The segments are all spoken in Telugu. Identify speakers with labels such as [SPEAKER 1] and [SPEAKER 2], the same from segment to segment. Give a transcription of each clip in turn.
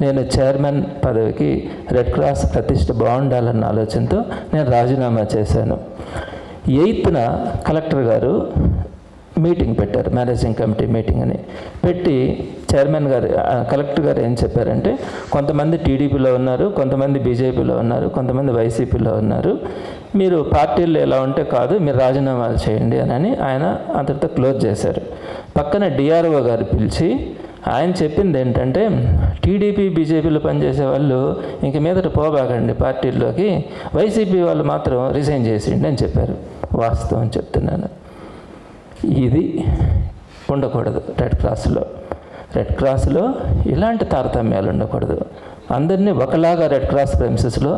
[SPEAKER 1] నేను చైర్మన్ పదవికి రెడ్ క్రాస్ ప్రతిష్ట బాగుండాలన్న ఆలోచనతో నేను రాజీనామా చేశాను. ఎయిత్న కలెక్టర్ గారు మీటింగ్ పెట్టారు మేనేజింగ్ కమిటీ మీటింగ్ అని. పెట్టి చైర్మన్ గారు కలెక్టర్ గారు ఏం చెప్పారంటే కొంతమంది టీడీపీలో ఉన్నారు కొంతమంది బీజేపీలో ఉన్నారు కొంతమంది వైసీపీలో ఉన్నారు. మీరు పార్టీల్లో ఎలా ఉంటే కాదు మీరు రాజీనామాలు చేయండి అని ఆయన అంతటితో క్లోజ్ చేశారు. పక్కన డిఆర్ఓ గారు పిలిచి ఆయన చెప్పింది ఏంటంటే టీడీపీ బీజేపీలో పనిచేసే వాళ్ళు ఇంక మీదట పోబాకండి పార్టీల్లోకి. వైసీపీ వాళ్ళు మాత్రం రిజైన్ చేసిండి అని చెప్పారు. వాస్తవం చెప్తున్నాను. ఇది ఉండకూడదు రెడ్ క్రాస్లో. రెడ్ క్రాస్లో ఇలాంటి తారతమ్యాలు ఉండకూడదు. అందరినీ ఒకలాగా రెడ్ క్రాస్ ప్రెమిసెస్లో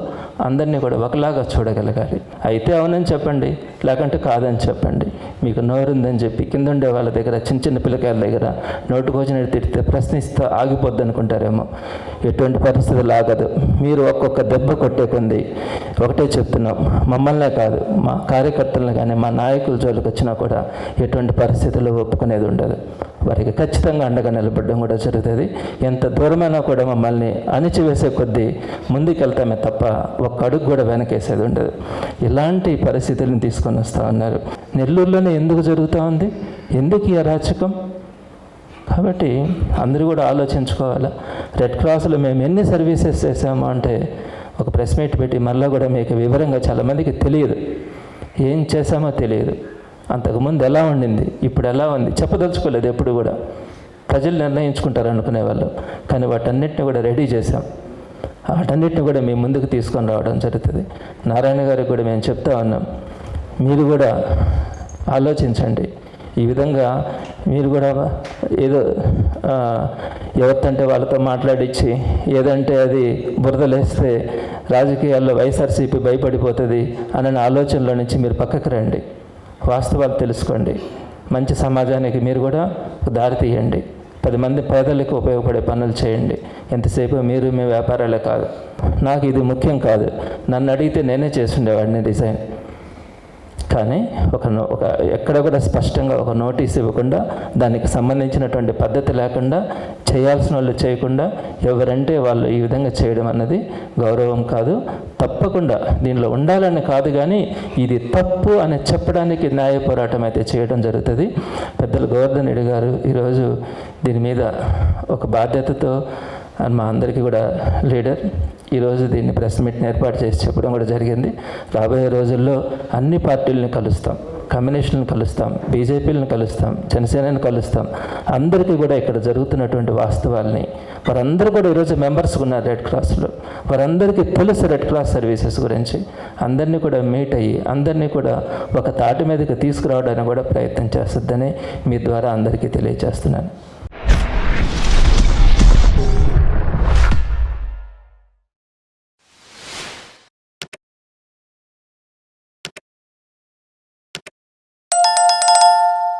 [SPEAKER 1] అందరినీ కూడా ఒకలాగా చూడగలగాలి. అయితే అవునని చెప్పండి లేకుంటే కాదని చెప్పండి. మీకు నోరుందని చెప్పి కింద ఉండే వాళ్ళ దగ్గర చిన్న చిన్న పిల్లకాయల దగ్గర నోటుకొచ్చినట్టు తిడితే ప్రశ్నిస్తూ ఆగిపోద్ది అనుకుంటారేమో ఎటువంటి పరిస్థితులు ఆగదు. మీరు ఒక్కొక్క దెబ్బ కొట్టే కొంది ఒకటే చెప్తున్నాం. మమ్మల్నే కాదు మా కార్యకర్తలను కానీ మా నాయకుల జోలికి వచ్చినా కూడా ఎటువంటి పరిస్థితుల్లో ఒప్పుకునేది ఉండదు. వారికి ఖచ్చితంగా అండగా నిలబడడం కూడా జరుగుతుంది. ఎంత దూరమైనా కూడా మమ్మల్ని అణిచివేసే కొద్దీ ముందుకెళ్తామే తప్ప ఒక్క అడుగు కూడా వెనకేసేది ఉండదు. ఇలాంటి పరిస్థితులను తీసుకొని వస్తూ ఉన్నారు. నెల్లూరులోనే ఎందుకు జరుగుతూ ఉంది? ఎందుకు ఈ అరాచకం? కాబట్టి అందరూ కూడా ఆలోచించుకోవాలి. రెడ్ క్రాస్లో మేము ఎన్ని సర్వీసెస్ చేసాము అంటే ఒక ప్రెస్ మీట్ పెట్టి మళ్ళీ కూడా మీకు వివరంగా చాలామందికి తెలియదు. ఏం చేశామో తెలియదు. అంతకుముందు ఎలా ఉండింది? ఇప్పుడు ఎలా ఉంది? చెప్పదలుచుకోలేదు ఎప్పుడు కూడా. ప్రజలు నిర్ణయించుకుంటారు అనుకునేవాళ్ళు కానీ వాటన్నిటిని కూడా రెడీ చేశాం. వాటన్నిటిని కూడా మీ ముందుకు తీసుకొని రావడం జరుగుతుంది. నారాయణ గారికి కూడా మేము చెప్తా ఉన్నాం. మీరు కూడా ఆలోచించండి. ఈ విధంగా మీరు కూడా ఏదో ఎవరితంటే వాళ్ళతో మాట్లాడించి ఏదంటే అది బురదలేస్తే రాజకీయాల్లో వైఎస్ఆర్సీపీ భయపడిపోతుంది అనే ఆలోచనలో నుంచి మీరు పక్కకు రండి. వాస్తవాలు తెలుసుకోండి. మంచి సమాజానికి మీరు కూడా దారి తీయండి. పది మంది పేదలకు ఉపయోగపడే పనులు చేయండి. ఎంతసేపు మీరు మీ వ్యాపారాలే కాదు. నాకు ఇది ముఖ్యం కాదు. నన్ను అడిగితే నేనే చేస్తుండేవాడిని డిజైన్. కానీ ఒక నో- ఒక ఎక్కడ కూడా స్పష్టంగా ఒక నోటీస్ ఇవ్వకుండా దానికి సంబంధించినటువంటి పద్ధతి లేకుండా చేయాల్సిన వాళ్ళు చేయకుండా ఎవరంటే వాళ్ళు ఈ విధంగా చేయడం అన్నది గౌరవం కాదు. తప్పకుండా దీనిలో ఉండాలని కాదు కానీ ఇది తప్పు అని చెప్పడానికి న్యాయ పోరాటం అయితే చేయడం జరుగుతుంది. పెద్దలు గోవర్ధన్ రెడ్డి గారు ఈరోజు దీని మీద ఒక బాధ్యతతో అండ్ మా అందరికీ కూడా లీడర్ ఈరోజు దీన్ని ప్రెస్ మీట్ని ఏర్పాటు చేసి చెప్పడం కూడా జరిగింది. రాబోయే రోజుల్లో అన్ని పార్టీలను కలుస్తాం కమ్యూనిస్టులను కలుస్తాం బీజేపీలను కలుస్తాం జనసేనని కలుస్తాం. అందరికీ కూడా ఇక్కడ జరుగుతున్నటువంటి వాస్తవాల్ని వారందరూ కూడా ఈరోజు మెంబర్స్ ఉన్నారు రెడ్ క్రాస్లో వారందరికీ తెలుసు రెడ్ క్రాస్ సర్వీసెస్ గురించి. అందరినీ కూడా మీట్ అయ్యి అందరినీ కూడా ఒక తాటి మీదకి తీసుకురావడానికి కూడా ప్రయత్నం చేస్తుందని మీ ద్వారా అందరికీ తెలియజేస్తున్నాను.